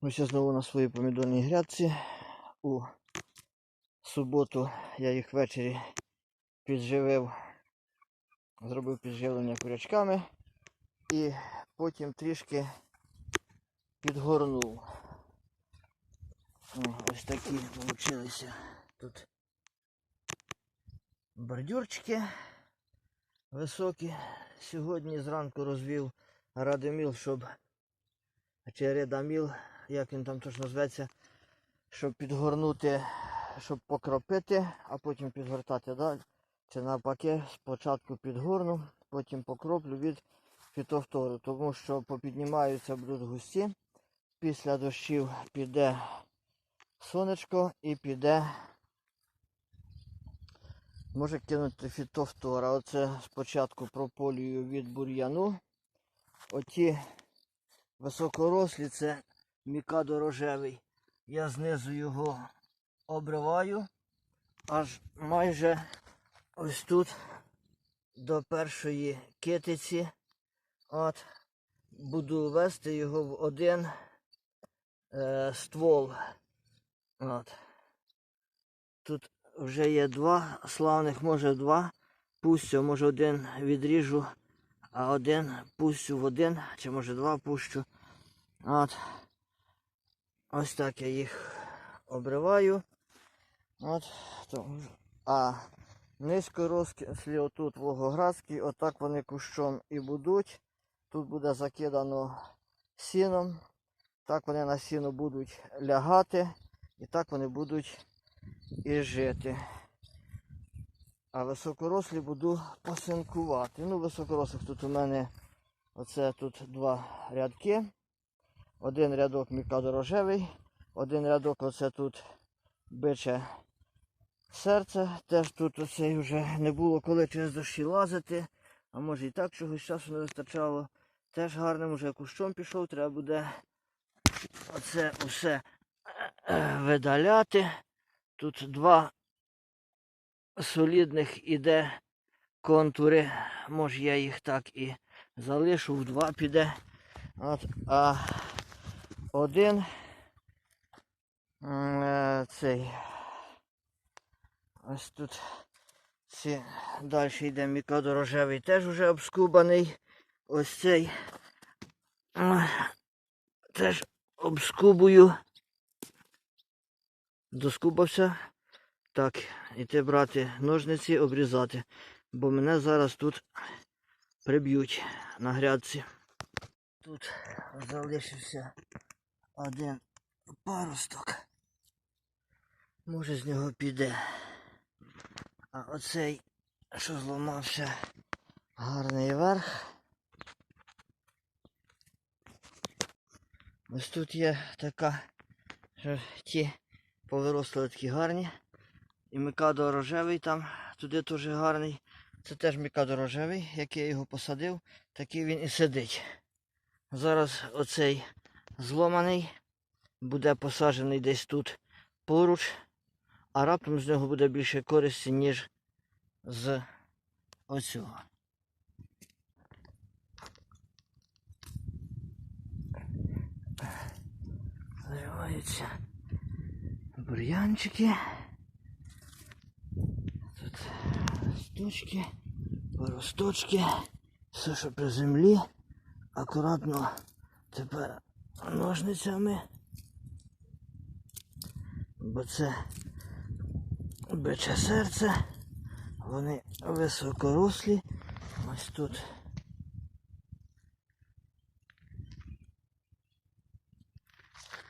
Ми ще знову на своїй помідорній грядці. У суботу я їх ввечері підживив, зробив підживлення курячками і потім трішки підгорнув. Ось такі вийшли тут бордюрчики високі. Сьогодні зранку розвів радиміл, щоб чи редаміл, як він там точно зветься, щоб підгорнути, щоб покропити, а потім підгортати далі. Чи навпаки, спочатку підгорну, потім покроплю від фітофтору, тому що попіднімаються будуть густі. Після дощів піде сонечко і піде. Може кинути фітофтора. Оце спочатку прополюю від бур'яну. Оті високорослі це мікадо рожевий. Я знизу його обриваю аж майже ось тут до першої китиці. От, буду вести його в один е, ствол. От. Тут вже є два славних, може два. Пустю, може один відріжу, а один пустю в один, чи може два пущу. От. Ось так я їх обриваю. От. то- А низько розкислі отут вогоградські, отак вони кущом і будуть. Тут буде закидано сіном. Так вони на сіно будуть лягати. І так вони будуть і жити. А високорослі буду посинкувати. Ну, високорослих тут у мене оце тут два рядки. Один рядок мікадо рожевий, один рядок оце тут биче серце. Теж тут оцей вже не було коли через дощі лазити. А може і так чогось часу не вистачало. Теж гарним уже кущом пішов, треба буде оце усе видаляти. Тут два солідних іде контури. Може я їх так і залишу, в два піде. От, а один е, цей. Ось тут ці, далі йде мікадо рожевий, теж вже обскубаний. Ось цей теж обскубую. Доскубався. Так, іти брати ножниці, обрізати, бо мене зараз тут приб'ють на грядці. Тут залишився один паросток. Може з нього піде. А оцей, що зламався, гарний верх. Ось тут є така, що ті повиросли такі гарні. І мікадо рожевий там, туди теж гарний. Це теж мікадо рожевий, як я його посадив, такий він і сидить. Зараз оцей зломаний буде посаджений десь тут поруч, а раптом з нього буде більше користі, ніж з оцього. Зариваються бур'янчики. Тут листочки, поросточки, все, що при землі. Акуратно тепер ножницями. Бо це биче серце. Вони високорослі. Ось тут.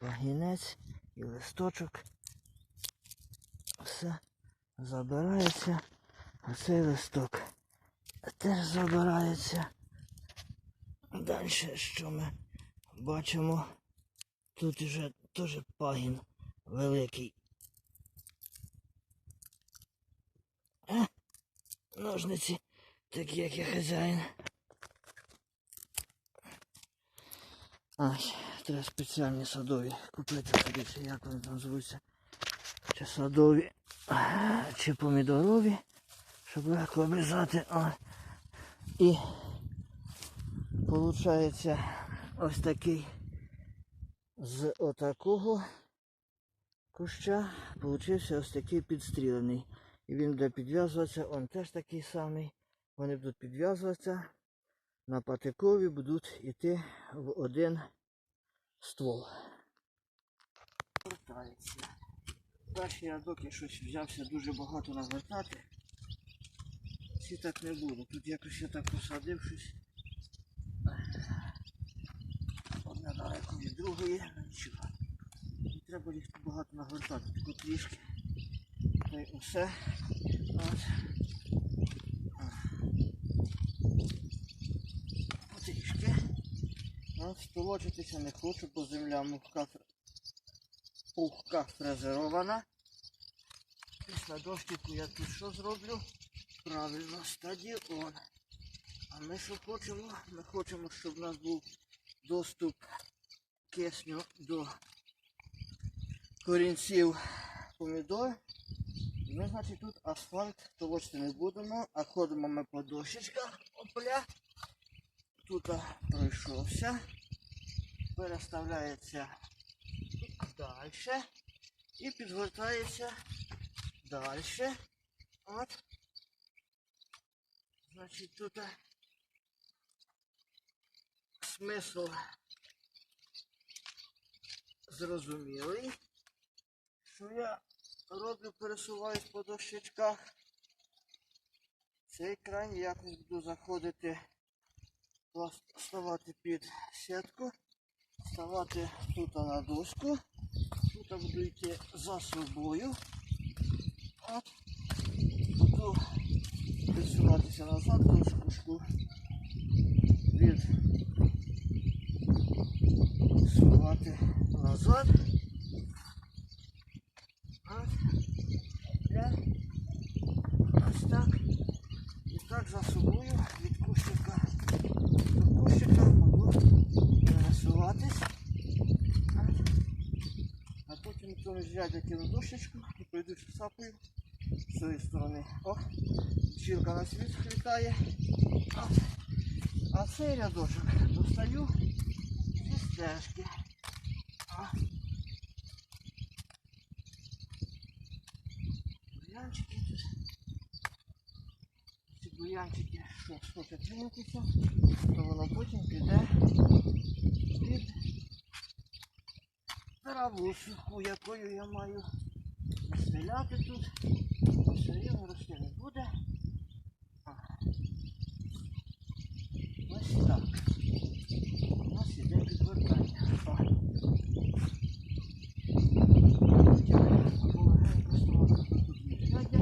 Пагінець і листочок. Все забирається. А цей листок теж забирається. Далі що ми бачимо? Тут вже теж пагін великий. А, ножниці, такі як я хазяїн. Ай, треба спеціальні садові купити собі, чи як вони там звуться. Чи садові, чи помідорові, щоб легко обрізати. І виходить ось такий з отакого куща получився ось такий підстрілений. І він буде підв'язуватися, он теж такий самий. Вони будуть підв'язуватися на патикові, будуть йти в один ствол. Вертається. Перший рядок я щось взявся дуже багато навертати. Ці так не було. Тут якось я так посадив щось. Далеко від другої, нічого. Не треба їх багато нагортати, тільки трішки. Та й усе. От. Потрішки. От, столочитися не хочу, бо земля мухка, пухка фрезерована. Після дощику я тут що зроблю? Правильно, стадіон. А ми що хочемо? Ми хочемо, щоб у нас був доступ кисню до корінців помідор. Ми, значить, тут асфальт толочити не будемо, а ходимо ми по дощечках. Опля. Тут пройшовся. Переставляється далі. І підгортається далі. От. Значить, тут смисл зрозумілий, що я роблю, пересуваюсь по дощечках. Цей край якось буду заходити, клас- ставати під сітку, ставати тут на дошку, тут буду йти за собою. От, буду відсуватися назад, дошку від сувати назад. Я. Ось так. І так за собою від кущика до кущика можу пересуватись. А потім тому взяти кину дощечку і пройду сапою з цієї сторони. О, бджілка на світ літає. А цей рядочок достаю зі стежки. Бур'янчики тут. Ці бур'янчики, що схочуть винутися, то воно потім піде під траву суху, якою я маю стріляти тут. Все рівно рости буде. Ось так. У нас іде підгортання. О. Потім полегенько ставати тут міжряддя.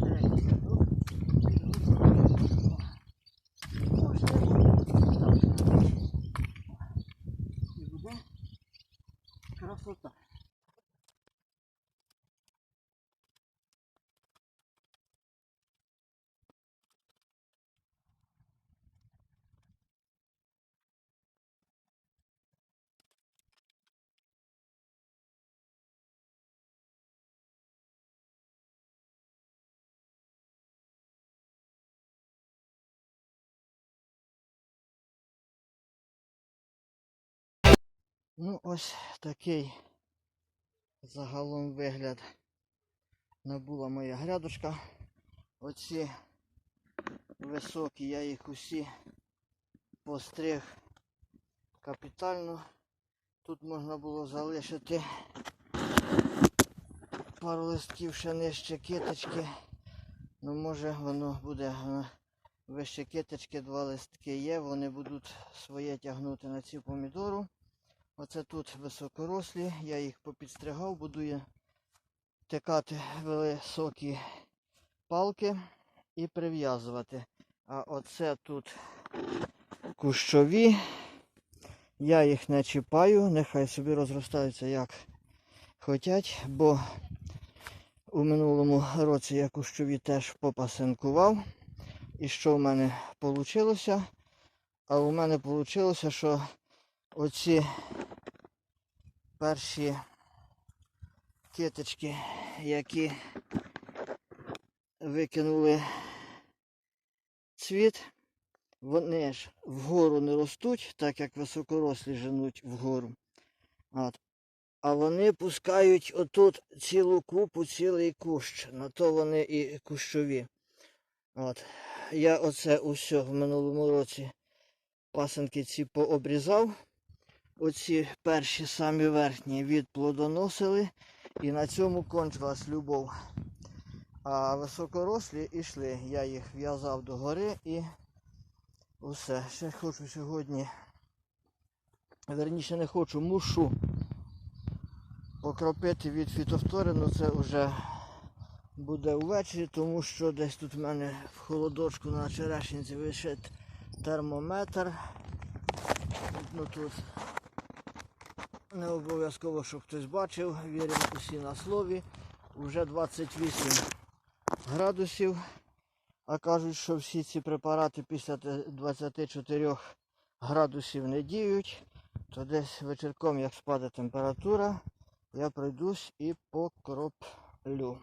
Третій рядок підгортання. О. Можна так робити. І буде красота. Ну, ось такий загалом вигляд набула моя грядочка. Оці високі, я їх усі постриг капітально. Тут можна було залишити пару листків ще нижче киточки. Ну може воно буде вище киточки, два листки є, вони будуть своє тягнути на цю помідору. Оце тут високорослі, я їх попідстригав, буду я тикати високі палки і прив'язувати. А оце тут кущові. Я їх не чіпаю, нехай собі розростаються як хочуть, бо у минулому році я кущові теж попасинкував. І що в мене вийшло? А у мене вийшло, що оці перші киточки, які викинули цвіт, вони ж вгору не ростуть, так як високорослі женуть вгору. От. А вони пускають отут цілу купу, цілий кущ. На то вони і кущові. От. Я оце усе в минулому році пасенки ці пообрізав. Оці перші самі верхні відплодоносили. І на цьому кончилась любов. А високорослі йшли. Я їх в'язав догори і усе. Ще хочу сьогодні. Верніше не хочу, мушу покропити від фітофторину. Це вже буде ввечері, тому що десь тут в мене в холодочку на черешенці висить термометр. Ну тут не обов'язково, щоб хтось бачив, віримо усі на слові. Уже 28 градусів. А кажуть, що всі ці препарати після 24 градусів не діють. То десь вечірком, як спаде температура, я пройдусь і покроплю.